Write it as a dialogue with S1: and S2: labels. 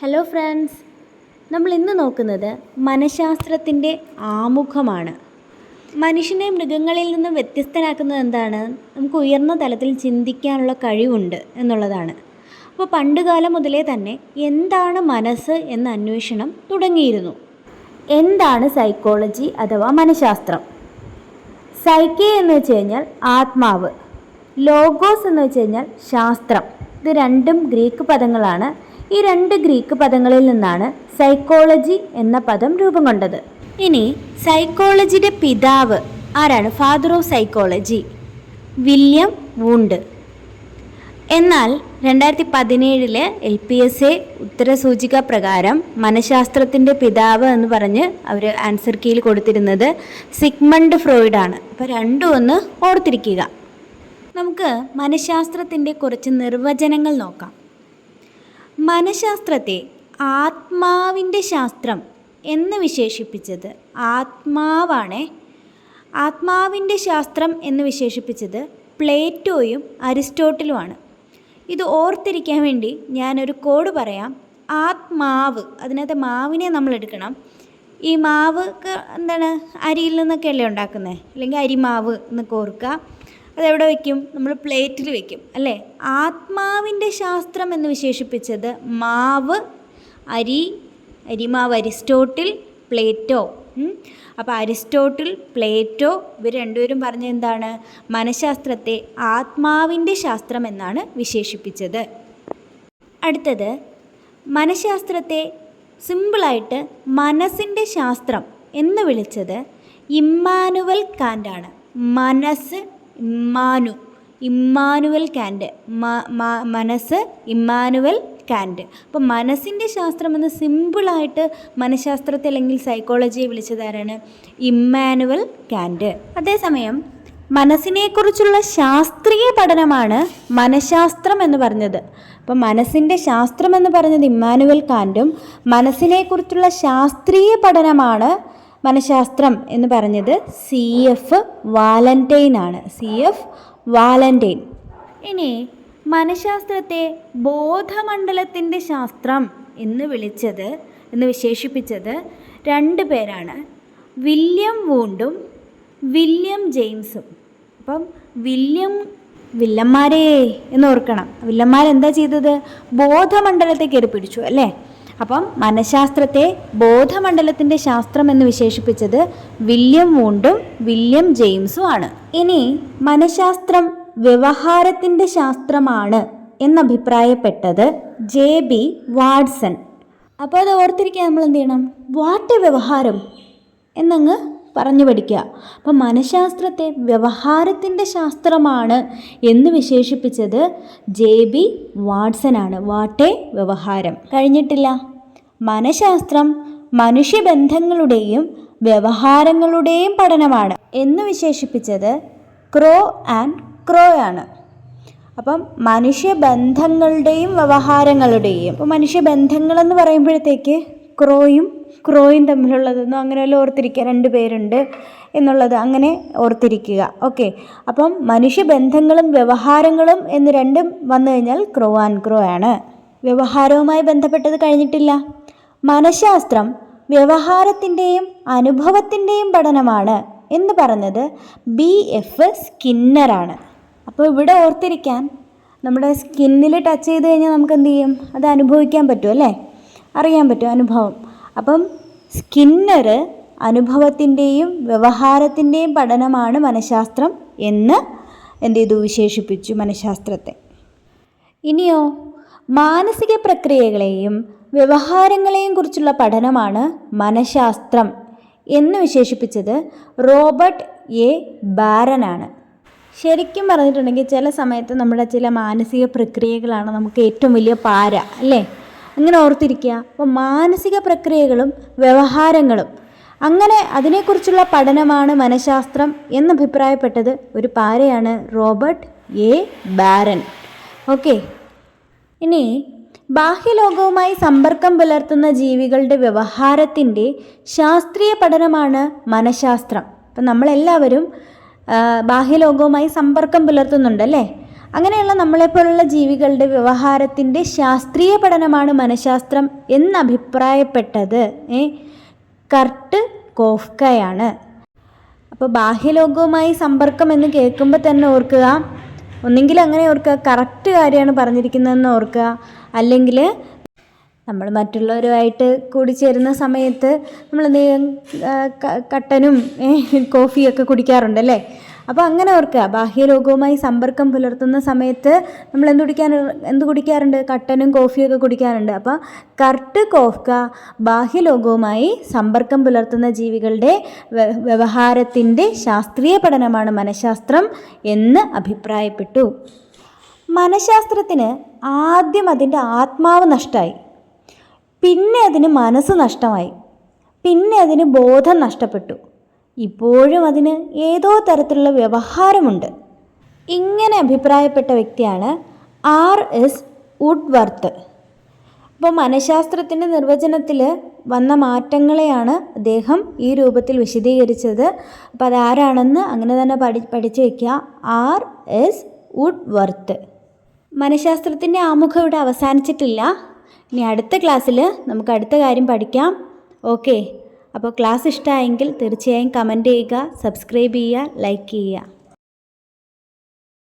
S1: Hello friends നമ്മൾ ഇന്ന് നോക്കുന്നത് മനഃശാസ്ത്രത്തിന്റെ ആമുഖമാണ്. മനുഷ്യനെ മൃഗങ്ങളിൽ നിന്ന് വ്യത്യസ്തനാക്കുന്നത് എന്താണ്? നമുക്ക് ഉയർന്ന തലത്തിൽ ചിന്തിക്കാനുള്ള കഴിവുണ്ട് എന്നുള്ളതാണ്. അപ്പോൾ പണ്ടുകാലം മുതലേ തന്നെ എന്താണ് മനസ്സ് എന്ന അന്വേഷണം തുടങ്ങിയിരുന്നു. എന്താണ് സൈക്കോളജി അഥവാ മനഃശാസ്ത്രം? സൈക്കെ എന്ന് വെച്ച് കഴിഞ്ഞാൽ ആത്മാവ്. ലോഗോസ് എന്ന് വെച്ച് കഴിഞ്ഞാൽ ശാസ്ത്രം. ഇത് രണ്ടും ഗ്രീക്ക് പദങ്ങളാണ്. ഈ രണ്ട് ഗ്രീക്ക് പദങ്ങളിൽ നിന്നാണ് സൈക്കോളജി എന്ന പദം രൂപം കൊണ്ടത്. ഇനി സൈക്കോളജിയുടെ പിതാവ് ആരാണ്? Father of psychology William Wundt എന്നാൽ രണ്ടായിരത്തി പതിനേഴിൽ എൽ പി എസ് എ ഉത്തരസൂചിക പ്രകാരം മനഃശാസ്ത്രത്തിന്റെ പിതാവ് എന്ന് പറഞ്ഞ് അവർ ആൻസർ കീയിൽ കൊടുത്തിരുന്നത് സിഗ്മണ്ട് ഫ്രോയിഡാണ് അപ്പോൾ രണ്ടും ഒന്ന് ഓർത്തിരിക്കുക. നമുക്ക് മനഃശാസ്ത്രത്തിന്റെ കുറച്ച് നിർവചനങ്ങൾ നോക്കാം. മനഃശാസ്ത്രത്തെ ആത്മാവിന്റെ ശാസ്ത്രം എന്ന് വിശേഷിപ്പിച്ചത്. ആത്മാവാണ്. ആത്മാവിന്റെ ശാസ്ത്രം എന്ന് വിശേഷിപ്പിച്ചത് പ്ലേറ്റോയും അരിസ്റ്റോട്ടിലുമാണ്. ഇത് ഓർത്തിരിക്കാൻ വേണ്ടി ഞാനൊരു കോഡ് പറയാം. ആത്മാവ് അതിനകത്ത് മാവിനെ നമ്മൾ എടുക്കണം. ഈ മാവ് എന്താണ്? അരിയിൽ നിന്നൊക്കെയല്ലേ ഉണ്ടാക്കുന്നത് അല്ലെങ്കിൽ അരിമാവ് എന്നൊക്കെ ഓർക്കുക. അതെവിടെ വയ്ക്കും നമ്മൾ പ്ലേറ്റിൽ വയ്ക്കും അല്ലേ? ആത്മാവിന്റെ ശാസ്ത്രം എന്ന് വിശേഷിപ്പിച്ചത് മാവ് അരി അരിമാവ് അരിസ്റ്റോട്ടിൽ പ്ലേറ്റോ അപ്പോൾ അരിസ്റ്റോട്ടിൽ പ്ലേറ്റോ ഇവർ രണ്ടുപേരും പറഞ്ഞ എന്താണ്? മനഃശാസ്ത്രത്തെ ആത്മാവിന്റെ ശാസ്ത്രം എന്നാണ് വിശേഷിപ്പിച്ചത്. അടുത്തത് മനഃശാസ്ത്രത്തെ സിമ്പിളായിട്ട് മനസ്സിന്റെ ശാസ്ത്രം എന്ന് വിളിച്ചത് ഇമ്മാനുവൽ കാന്റാണ്. മനസ്സ് ഇമ്മാനു. Immanuel Kant. മനസ്സ് ഇമ്മാനുവൽ കാൻഡ്. അപ്പോൾ മനസ്സിന്റെ ശാസ്ത്രം എന്ന് സിമ്പിളായിട്ട് മനഃശാസ്ത്രത്തെ അല്ലെങ്കിൽ സൈക്കോളജിയെ വിളിച്ചതാരാണ് ഇമ്മാനുവൽ കാൻഡ്. അതേസമയം മനസ്സിനെക്കുറിച്ചുള്ള ശാസ്ത്രീയ പഠനമാണ് മനഃശാസ്ത്രം എന്ന് പറഞ്ഞത്. അപ്പം മനസ്സിന്റെ ശാസ്ത്രം എന്ന് പറഞ്ഞത് ഇമ്മാനുവൽ കാന്റും മനസ്സിനെക്കുറിച്ചുള്ള ശാസ്ത്രീയ പഠനമാണ് മനഃശാസ്ത്രം എന്ന് പറഞ്ഞത് സി എഫ് വാലന്റൈൻ ആണ്. സി എഫ് വാലന്റൈൻ ഇനി മനഃശാസ്ത്രത്തെ ബോധമണ്ഡലത്തിന്റെ ശാസ്ത്രം എന്ന് വിളിച്ചത് എന്ന് വിശേഷിപ്പിച്ചത് രണ്ട് പേരാണ്. വില്യം വൂണ്ടും വില്യം ജെയിംസും. അപ്പം വില്യം വില്ലന്മാരേ എന്ന് ഓർക്കണം. വില്ലന്മാരെന്താ ചെയ്തത്? ബോധമണ്ഡലത്തെ കയറി പിടിച്ചു അല്ലേ? അപ്പം മനഃശാസ്ത്രത്തെ ബോധമണ്ഡലത്തിന്റെ ശാസ്ത്രം എന്ന് വിശേഷിപ്പിച്ചത് വില്യം വൂണ്ടും വില്യം ജെയിംസും ആണ്. ഇനി മനഃശാസ്ത്രം വ്യവഹാരത്തിന്റെ ശാസ്ത്രമാണ് എന്നഭിപ്രായപ്പെട്ടത് ജെ ബി വാട്സൺ. അപ്പോൾ അത് ഓർത്തിരിക്കാൻ നമ്മൾ എന്ത് ചെയ്യണം? വാട്ട് വ്യവഹാരം? എന്നങ്ങ് പറഞ്ഞു പഠിക്കുക. അപ്പം മനഃശാസ്ത്രത്തെ വ്യവഹാരത്തിന്റെ ശാസ്ത്രമാണ് എന്ന് വിശേഷിപ്പിച്ചത് ജെ ബി വാട്സൺ ആണ് വാട്ടേ വ്യവഹാരം. കഴിഞ്ഞിട്ടില്ല. മനഃശാസ്ത്രം മനുഷ്യബന്ധങ്ങളുടെയും വ്യവഹാരങ്ങളുടെയും പഠനമാണ് എന്ന് വിശേഷിപ്പിച്ചത് ക്രോ ആൻഡ് ക്രോ ആണ് അപ്പം മനുഷ്യബന്ധങ്ങളുടെയും വ്യവഹാരങ്ങളുടെയും അപ്പോൾ മനുഷ്യബന്ധങ്ങളെന്ന് പറയുമ്പോഴത്തേക്ക് ക്രോയും ക്രോയും തമ്മിലുള്ളതെന്നോ അങ്ങനെ വല്ല ഓർത്തിരിക്കുക? രണ്ട് പേരുണ്ട് എന്നുള്ളത് അങ്ങനെ ഓർത്തിരിക്കുക. ഓക്കെ. അപ്പം മനുഷ്യബന്ധങ്ങളും വ്യവഹാരങ്ങളും എന്ന് രണ്ടും വന്നു കഴിഞ്ഞാൽ ക്രോ ആൻഡ് ക്രോ ആണ്. വ്യവഹാരവുമായി ബന്ധപ്പെട്ടത് കഴിഞ്ഞിട്ടില്ല. മനഃശാസ്ത്രം വ്യവഹാരത്തിന്റെയും അനുഭവത്തിന്റെയും പഠനമാണ് എന്ന് പറഞ്ഞത് ബി എഫ് സ്കിന്നറാണ് അപ്പോൾ ഇവിടെ ഓർത്തിരിക്കാൻ നമ്മുടെ സ്കിന്നിൽ ടച്ച് ചെയ്ത് കഴിഞ്ഞാൽ നമുക്ക് എന്ത് ചെയ്യും? അത് അനുഭവിക്കാൻ പറ്റും അല്ലേ? അറിയാൻ പറ്റും അനുഭവം. അപ്പം സ്കിന്നർ അനുഭവത്തിന്റെയും വ്യവഹാരത്തിന്റെയും പഠനമാണ് മനഃശാസ്ത്രം എന്ന് എന്ത് ചെയ്തു? വിശേഷിപ്പിച്ചു മനഃശാസ്ത്രത്തെ. ഇനിയോ മാനസിക പ്രക്രിയകളെയും വ്യവഹാരങ്ങളെയും കുറിച്ചുള്ള പഠനമാണ് മനഃശാസ്ത്രം എന്ന് വിശേഷിപ്പിച്ചത് റോബർട്ട് എ. ബാരനാണ്. ശരിക്കും പറഞ്ഞിട്ടുണ്ടെങ്കിൽ ചില സമയത്ത് നമ്മുടെ ചില മാനസിക പ്രക്രിയകളാണ് നമുക്ക് ഏറ്റവും വലിയ പാര അല്ലേ? അങ്ങനെ ഓർത്തിരിക്കുക. അപ്പോൾ മാനസിക പ്രക്രിയകളും വ്യവഹാരങ്ങളും. അങ്ങനെ അതിനെക്കുറിച്ചുള്ള പഠനമാണ് മനഃശാസ്ത്രം എന്നഭിപ്രായപ്പെട്ടത് ഒരു പാരയാണ് റോബർട്ട് എ. ബാരൻ. ഓക്കെ. ഇനി ബാഹ്യലോകവുമായി സമ്പർക്കം പുലർത്തുന്ന ജീവികളുടെ വ്യവഹാരത്തിന്റെ ശാസ്ത്രീയ പഠനമാണ് മനഃശാസ്ത്രം. അപ്പം നമ്മളെല്ലാവരും ബാഹ്യലോകവുമായി സമ്പർക്കം പുലർത്തുന്നുണ്ടല്ലേ? അങ്ങനെയുള്ള നമ്മളെപ്പോലുള്ള ജീവികളുടെ വ്യവഹാരത്തിന്റെ ശാസ്ത്രീയ പഠനമാണ് മനഃശാസ്ത്രം എന്നഭിപ്രായപ്പെട്ടത്. ഏ? കർട്ട് കോഫ്കയാണ്. അപ്പോൾ ബാഹ്യലോകവുമായി സമ്പർക്കം എന്ന് കേൾക്കുമ്പോൾ തന്നെ ഓർക്കുക. ഒന്നെങ്കിൽ അങ്ങനെ ഓർക്കുക കറക്റ്റ് കാര്യമാണ് പറഞ്ഞിരിക്കുന്നതെന്ന് ഓർക്കുക. അല്ലെങ്കിൽ നമ്മൾ മറ്റുള്ളവരുമായിട്ട് കൂടിച്ചേരുന്ന സമയത്ത് നമ്മൾ എന്ത് ചെയ്യും ആ, ക- കട്ടനും കോഫിയൊക്കെ കുടിക്കാറുണ്ടല്ലേ? അപ്പോൾ അങ്ങനെ ഓർക്കുക. ബാഹ്യലോകവുമായി സമ്പർക്കം പുലർത്തുന്ന സമയത്ത് നമ്മൾ എന്ത് കുടിക്കാൻ എന്ത് കുടിക്കാറുണ്ട്? കട്ടനും കോഫിയൊക്കെ കുടിക്കാറുണ്ട്. അപ്പോൾ കർട്ട് കോഫ്ക ബാഹ്യലോകവുമായി സമ്പർക്കം പുലർത്തുന്ന ജീവികളുടെ വ്യ- വ്യവഹാരത്തിന്റെ ശാസ്ത്രീയ പഠനമാണ് മനഃശാസ്ത്രം എന്ന് അഭിപ്രായപ്പെട്ടു. മനഃശാസ്ത്രത്തിന് ആദ്യം അതിന്റെ ആത്മാവ് നഷ്ടമായി. പിന്നെ അതിന് മനസ്സ് നഷ്ടമായി. പിന്നെ അതിന് ബോധം നഷ്ടപ്പെട്ടു. ഇപ്പോഴും അതിന് ഏതോ തരത്തിലുള്ള വ്യവഹാരമുണ്ട്. ഇങ്ങനെ അഭിപ്രായപ്പെട്ട വ്യക്തിയാണ് ആർ എസ് വുഡ്വർത്ത്. അപ്പോൾ മനഃശാസ്ത്രത്തിന്റെ നിർവചനത്തിൽ വന്ന മാറ്റങ്ങളെയാണ് അദ്ദേഹം ഈ രൂപത്തിൽ വിശദീകരിച്ചത്. അപ്പോൾ അതാരാണെന്ന് അങ്ങനെ തന്നെ പഠി പഠിച്ചു വയ്ക്കുക. R S Woodworth. മനഃശാസ്ത്രത്തിന്റെ ആമുഖം ഇവിടെ അവസാനിച്ചിട്ടില്ല. ഇനി അടുത്ത ക്ലാസ്സിൽ നമുക്ക് അടുത്ത കാര്യം പഠിക്കാം. ഓക്കെ. അപ്പോൾ ക്ലാസ് ഇഷ്ടമായെങ്കിൽ തീർച്ചയായും കമന്റ് ചെയ്യുക സബ്സ്ക്രൈബ് ചെയ്യുക ലൈക്ക് ചെയ്യുക.